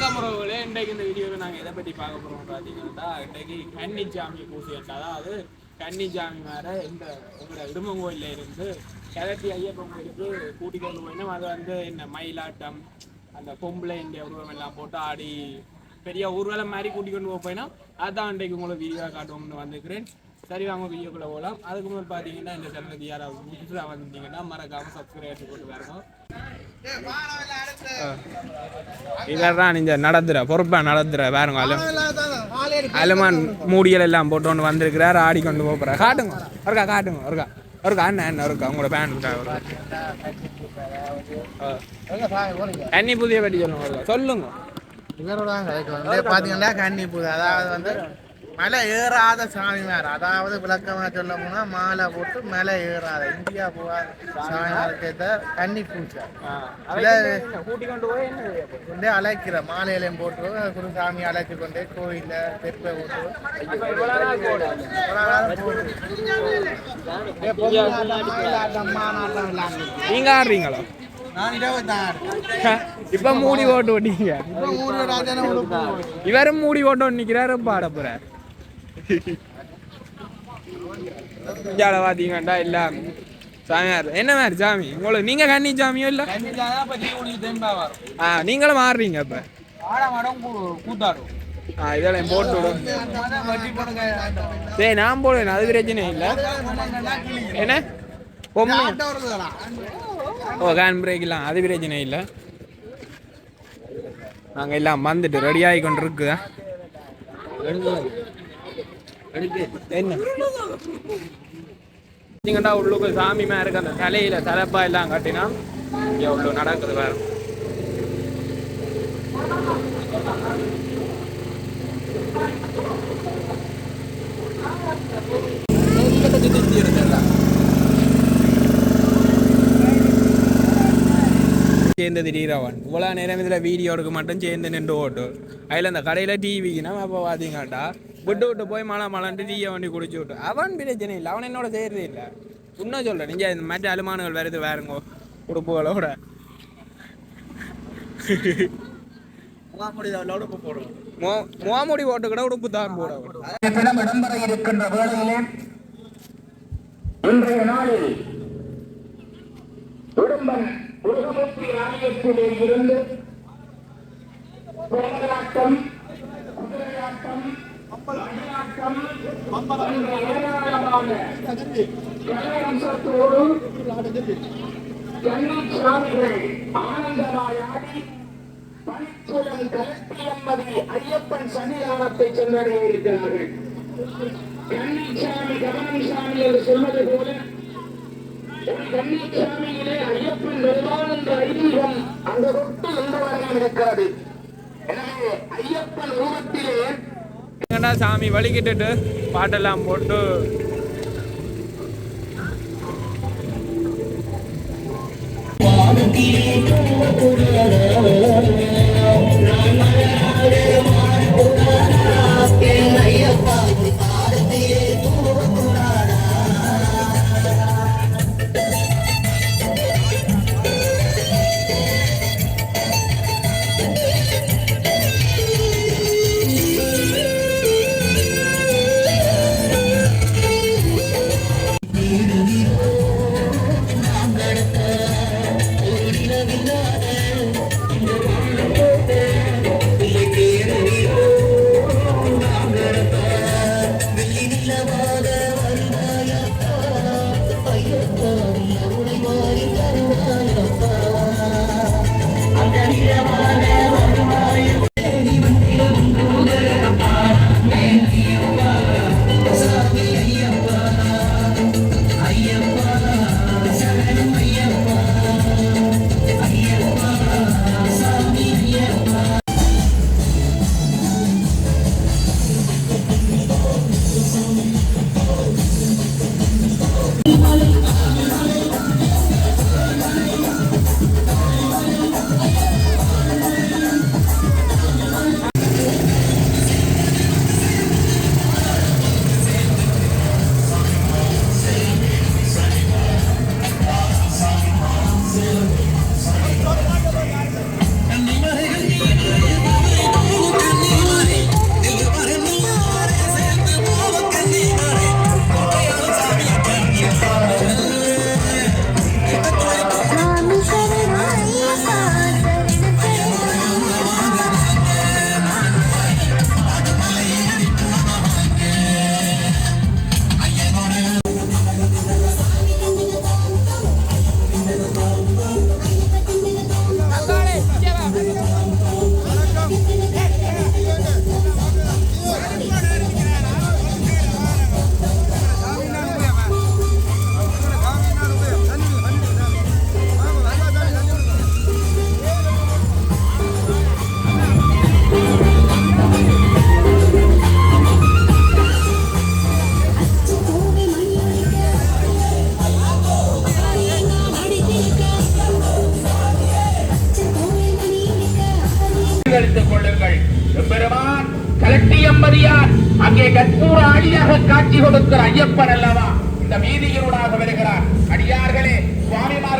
வணக்கம் உறவுகளே இன்றைக்கு இந்த வீடியோவில் நாங்கள் எதை பற்றி பார்க்க போகிறோம் பார்த்தீங்கன்னா இன்றைக்கு கன்னிச்சாமி பூசி அதாவது கன்னிச்சாமி மேலே இந்த உங்களோட இடுமங்கோயில இருந்து கிழக்கு ஐயப்பன் கோயிலுக்கு கூட்டிக் கொண்டு போயினோம் அது வந்து என்ன மயிலாட்டம் அந்த பொம்பளை இந்த உருவம் எல்லாம் போட்டு ஆடி பெரிய ஊர்வலம் மாதிரி கூட்டிக் கொண்டு போக போயினோம். அதான் இன்றைக்கு உங்களுக்கு வீடியோ காட்டுவோம்னு வந்துக்கிறேன் சரி வாங்க வீடியோக்குள்ளே போகலாம் அதுக்கு முன்னாடி பார்த்தீங்கன்னா இந்த சேனலுக்கு யாராவது புதுசாக வந்தீங்கன்னா மறக்காமல் சப்ஸ்கிரைப் போட்டு வரணும். இவர் தான் இந்த நடத்துற பொறுப்பா நடத்துற பாருங்க அலு அலுமான் மூடியல் எல்லாம் போட்டு வந்திருக்கிறார் ஆடி கொண்டு போகிறார் காட்டுங்க ஒருக்கா காட்டுங்க ஒருக்கா. ஒருக்கா அண்ணன் அண்ணன் ஒருக்கா. உங்களோட பேன் இருக்கா அன்னி புதிய பற்றி சொல்லுங்க சொல்லுங்க. இவரோட வந்து பாத்தீங்கன்னா கன்னி பூ அதாவது வந்து மலை ஏறாத சாமி மேல. அதாவது விளக்கமா சொல்ல போனா மாலை போட்டு மலை ஏறாத. இந்தியா பூவா சாமி மேல சேர்த்த கன்னி பூச்சை கூட்டி கொண்டு அழைக்கிற மாலையிலையும் போட்டு குரு சாமி அழைச்சி கொண்டே கோயில்ல தெப்பை போட்டு. நீங்க ஆடுறீங்களோ? இப்ப மூடி போட்டு ஓட்டிங்க இவரும் மூடி போட்டு நிக்கிறாரு பாட போற இஞ்சால பாத்தீங்கடா எல்லாம். சாமியார் என்ன மாதிரி சாமி? உங்களுக்கு நீங்க கன்னி சாமியோ இல்ல? ஆ நீங்களும் மாறுறீங்க இப்ப ஆ இதெல்லாம் போட்டு விடும். சரி நான் போடுவேன். அது பிரச்சனை இல்ல. என்ன? பொம்மை. ஓ கேன் பிரேக்லாம் அது பிரச்சனை இல்லை. நாங்கள் எல்லாம் வந்துட்டு ரெடி ஆகி கொண்டு இருக்குதா என்ன? உள்ளுக்கு சாமி மாதிரி அந்த தலையில தலைப்பா எல்லாம் கட்டினா எவ்வளோ நடக்குது வேற. சேர்ந்து திடீரவன் இவ்வளோ நேரம் இதில் வீடியோ எடுக்க மட்டும் சேர்ந்து நின்று ஓட்டு. அதில் அந்த கடையில் டிவிக்குனா அப்போ பார்த்தீங்கட்டா விட்டு விட்டு போய் மழை மழைன்ட்டு டீயை வண்டி குடிச்சு விட்டு. அவன் பிரச்சனை இல்லை அவன் என்னோட செய்யறதே இல்லை. உண்மை சொல்கிறேன் நீங்கள் இந்த மற்ற அலுமானங்கள் வருது வேறுங்கோ உடுப்புகளோட. மோ முகாமுடி போட்டு கூட உடுப்பு தான் போட இடம்பெற இருக்கின்ற வேளையிலே இன்றைய நாளில் உடம்பன் உலகமூர்த்தி ஆலயத்திலே இருந்து கோமலாட்டம் குதிரையாட்டம் ஐயப்பன் சன்னிதானத்தை சென்றடைய இருக்கிறார்கள் என்று சொல்வது போல ஒரு ஐயப்பன் வருவான் என்ற ஐதீகம் அந்த தொட்டு இந்த வரையும் இருக்கிறது. எனவே ஐயப்பன் ரூபத்திலே சாமி வலிக்கிட்டுட்டு பாட்டெல்லாம் போட்டு அங்கே கற்பூர அடியாக காட்சி கொடுக்கிற ஐயப்பன் அல்லவா? இந்த வீதியினூடாக வருகிறார். அடியார்களே சுவாமிமார்